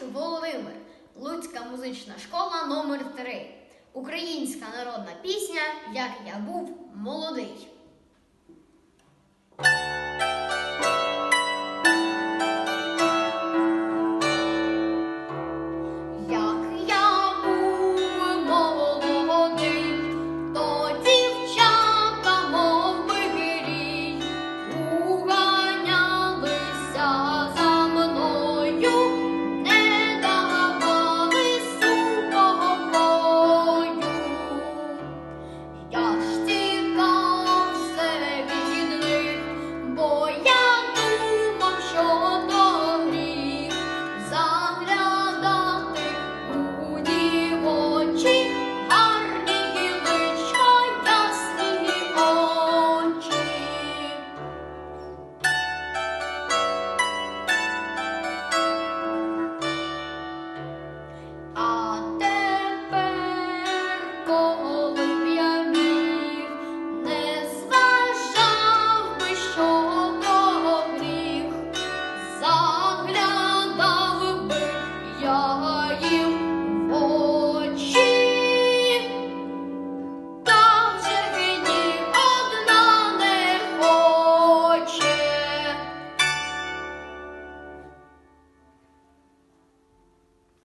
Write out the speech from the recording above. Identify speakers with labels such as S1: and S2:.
S1: Володимир, Луцька музична школа номер 3 Українська народна пісня Як я був молодий.